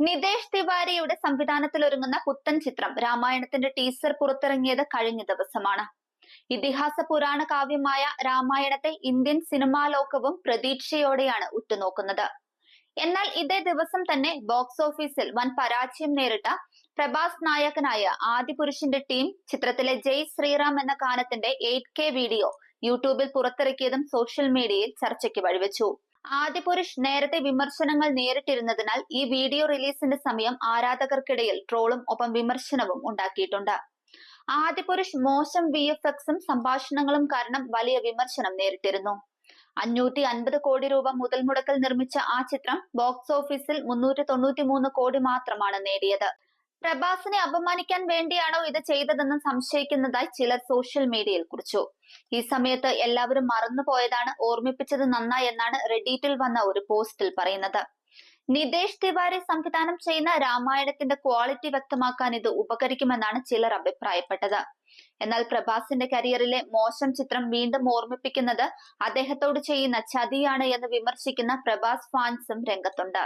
നിതേഷ് തിവാരിയുടെ സംവിധാനത്തിൽ ഒരുങ്ങുന്ന പുത്തൻ ചിത്രം രാമായണത്തിന്റെ ടീസർ പുറത്തിറങ്ങിയത് കഴിഞ്ഞ ദിവസമാണ്. ഇതിഹാസ പുരാണ കാവ്യമായ രാമായണത്തെ ഇന്ത്യൻ സിനിമാ ലോകവും പ്രതീക്ഷയോടെയാണ് ഉറ്റുനോക്കുന്നത്. എന്നാൽ ഇതേ ദിവസം തന്നെ ബോക്സ് ഓഫീസിൽ വൻ പരാജയം നേരിട്ട പ്രഭാസ് നായകനായ ആദിപുരുഷന്റെ ടീം ചിത്രത്തിലെ ജയ് ശ്രീറാം എന്ന ഗാനത്തിന്റെ എയ്റ്റ് കെ വീഡിയോ യൂട്യൂബിൽ പുറത്തിറക്കിയതും സോഷ്യൽ മീഡിയയിൽ ചർച്ചയ്ക്ക് വഴിവെച്ചു. ആദിപുരുഷ് നേരത്തെ വിമർശനങ്ങൾ നേരിട്ടിരുന്നതിനാൽ ഈ വീഡിയോ റിലീസിന്റെ സമയം ആരാധകർക്കിടയിൽ ട്രോളും ഒപ്പം വിമർശനവും ഉണ്ടാക്കിയിട്ടുണ്ട്. ആദിപുരുഷ് മോശം വി എഫ് എക്സും സംഭാഷണങ്ങളും കാരണം വലിയ വിമർശനം നേരിട്ടിരുന്നു. അഞ്ഞൂറ്റി അൻപത് കോടി രൂപ മുതൽ മുടക്കൽ നിർമ്മിച്ച ആ ചിത്രം ബോക്സ് ഓഫീസിൽ മുന്നൂറ്റി തൊണ്ണൂറ്റി മൂന്ന് കോടി മാത്രമാണ് നേടിയത്. പ്രഭാസിനെ അപമാനിക്കാൻ വേണ്ടിയാണോ ഇത് ചെയ്തതെന്ന് സംശയിക്കുന്നതായി ചിലർ സോഷ്യൽ മീഡിയയിൽ കുറിച്ചു. ഈ സമയത്ത് എല്ലാവരും മറന്നുപോയതാണ് ഓർമ്മിപ്പിച്ചത് നന്നായി എന്നാണ് റെഡീറ്റിൽ വന്ന ഒരു പോസ്റ്റിൽ പറയുന്നത്. നിതേഷ് തിവാരി സംവിധാനം ചെയ്യുന്ന രാമായണത്തിന്റെ ക്വാളിറ്റി വ്യക്തമാക്കാൻ ഇത് ഉപകരിക്കുമെന്നാണ് ചിലർ അഭിപ്രായപ്പെട്ടത്. എന്നാൽ പ്രഭാസിന്റെ കരിയറിലെ മോശം ചിത്രം വീണ്ടും ഓർമ്മിപ്പിക്കുന്നത് അദ്ദേഹത്തോട് ചെയ്യുന്ന ചതിയാണ് എന്ന് വിമർശിക്കുന്ന പ്രഭാസ് ഫാൻസും രംഗത്തുണ്ട്.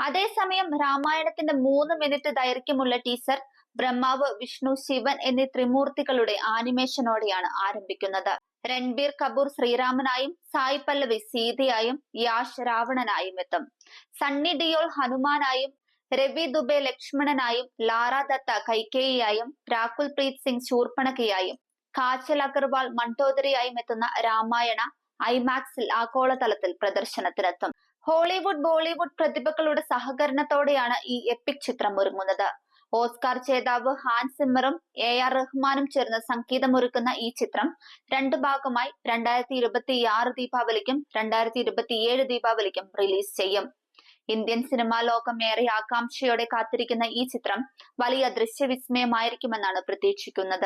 അതേസമയം രാമായണത്തിന്റെ മൂന്ന് മിനിറ്റ് ദൈർഘ്യമുള്ള ടീസർ ബ്രഹ്മാവ് വിഷ്ണു ശിവൻ എന്നീ ത്രിമൂർത്തികളുടെ ആനിമേഷനോടെയാണ് ആരംഭിക്കുന്നത്. രൺബീർ കപൂർ ശ്രീരാമനായും സായ് പല്ലവി സീതയായും യാഷ് രാവണനായും എത്തും. സണ്ണി ഡിയോൾ ഹനുമാനായും രവി ദുബെ ലക്ഷ്മണനായും ലാറ ദത്ത കൈകേയിയായും രാകുൽ പ്രീത് സിംഗ് ശൂർപ്പണകയായും കാച്ചൽ അഗർവാൾ മണ്ടോദരിയായും എത്തുന്ന രാമായണ ഐമാക്സിൽ ആഗോളതലത്തിൽ പ്രദർശനത്തിനെത്തും. ഹോളിവുഡ് ബോളിവുഡ് പ്രതിഭകളുടെ സഹകരണത്തോടെയാണ് ഈ എപ്പിക് ചിത്രം ഒരുങ്ങുന്നത്. ഓസ്കാർ ജേതാവ് ഹാൻ സിമ്മറും എ ആർ റഹ്മാനും ചേർന്ന് സംഗീതമൊരുക്കുന്ന ഈ ചിത്രം രണ്ടു ഭാഗമായി രണ്ടായിരത്തി ഇരുപത്തി ആറ് ദീപാവലിക്കും രണ്ടായിരത്തി ഇരുപത്തിയേഴ് ദീപാവലിക്കും റിലീസ് ചെയ്യും. ഇന്ത്യൻ സിനിമാ ലോകം ഏറെ ആകാംക്ഷയോടെ കാത്തിരിക്കുന്ന ഈ ചിത്രം വലിയ ദൃശ്യവിസ്മയമായിരിക്കുമെന്നാണ് പ്രതീക്ഷിക്കുന്നത്.